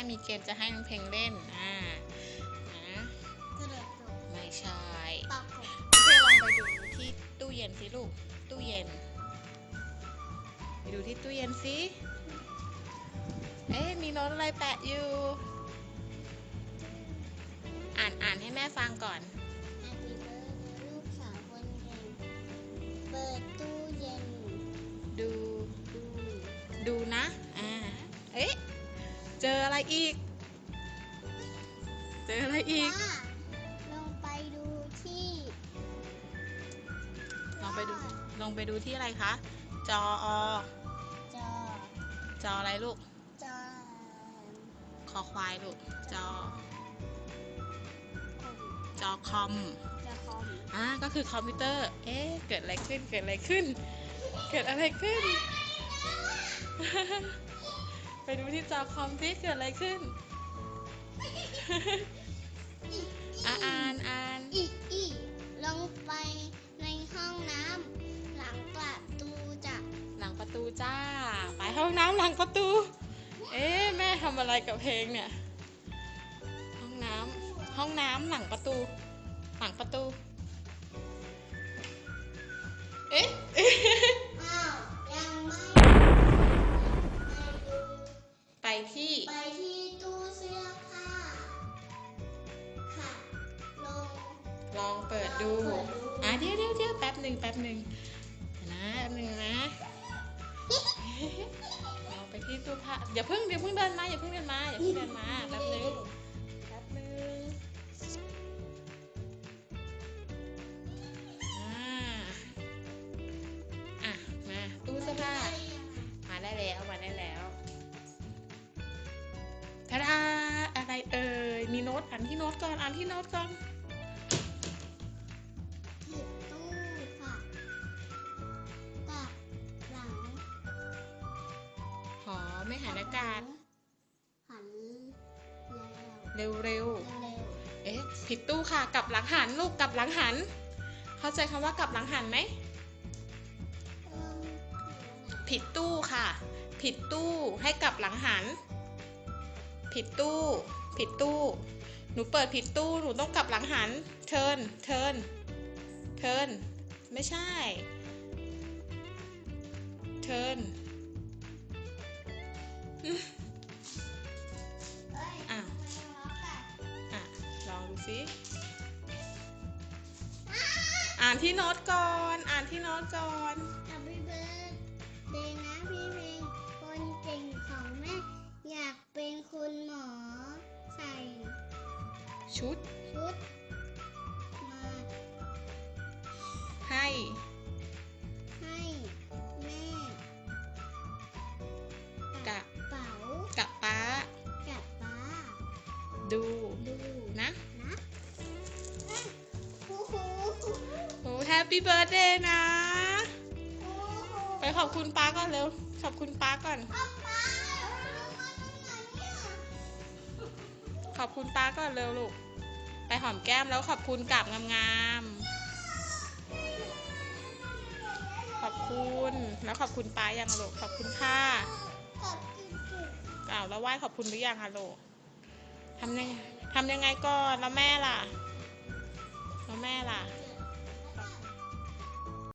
ม่มีเกมจะให้น้องเพลงเล่นอ่านะกระโดดตกไม่ใช่ปากกบน้องเพลงลองไปดูที่ตู้เย็นสิลูกตู้เย็น ไปดูที่ตู้เย็นสิเอ๊ะมีโน้ตอะไรแปะอยู่ อ่านอ่านให้แม่ฟังก่อน เจออะไรอีก เจออะไรอีกว่าลงไปดูที่ ลองไปดูลองไปดูที่อะไรคะ จออจอ จออะไรลูก จอคอควายลูก จอคอมจอคอม จอคอม อ่า ก็คือคอมพิวเตอร์ เอ๊ะ เกิดอะไรขึ้น เกิดอะไรขึ้น เกิดอะไรขึ้น ไปดูที่จอคอมสิเกิดอะไรขึ้นอ่าอ่านอ่านอีอีลงไปในห้องน้ำหลังประตูจะหลังประตูจ้า ไปห้องน้ำหลังประตู เอ๊ะแม่ทำอะไรกับเพลงเนี่ย ห้องน้ำห้องน้ำหลังประตู หลังประตู ที่ ไปที่ตู้เสื้อผ้าค่ะลงลองเปิดดูลองเปิดดู อะเดี๋ยวเดี๋ยวเดี๋ยวแป๊บหนึ่งแป๊บหนึ่งนะแป๊บหนึ่งนะลองไปที่ตู้ผ้าอย่าเพิ่งอย่าเพิ่งเดินมาอย่าเพิ่งเดินมาอย่าเพิ่งเดินมาแป๊บหนึ่ง ตอ่านที่โน้ตก่อนอ่านที่โน้ตก่อนผิดตู้ค่ะกับหลังหอไม่หันอากาศ หันแล้วเร็วเร็วๆเอ๊ะผิดตู้ค่ะกลับหลังหันลูกกลับหลังหัน เข้าใจคำว่ากลับหลังหันไหมเอิ่มผิดตู้ค่ะ ผิดตู้ให้กลับหลังหัน ผิดตู้ ผิดตู้ห นูเปิดผิดตู้หนูต้องกลับหลังหันเทิร์นเทิร์นเทิร์นไม่ใช่เทิร์นอ้าวอะลองดูสิอ่านที่โน้ตก่อน อ่านที่โน้ตก่อน ชุด ชุด มาให้ ให้แม่กะเป๋ากับป้ากับป้า ดู ดูนะนะโอ้โหโอ้แฮปปี้เบิร์ดเดย์นะโอ้โหไปขอบคุณป้าก่อนเร็ว ขอบคุณป้าก่อน ขอบคุณป้าก่อนเร็วลูก ไปหอมแก้มแล้วขอบคุณกลับงามๆ ขอบคุณแล้วขอบคุณป้ายังลูกขอบคุณค่ะกับกินกินอ้าวแล้วไหว้ขอบคุณหรือยังฮัลโหลทำยังทำยังไงก่อนแล้วแม่ล่ะ แล้วแม่ล่ะ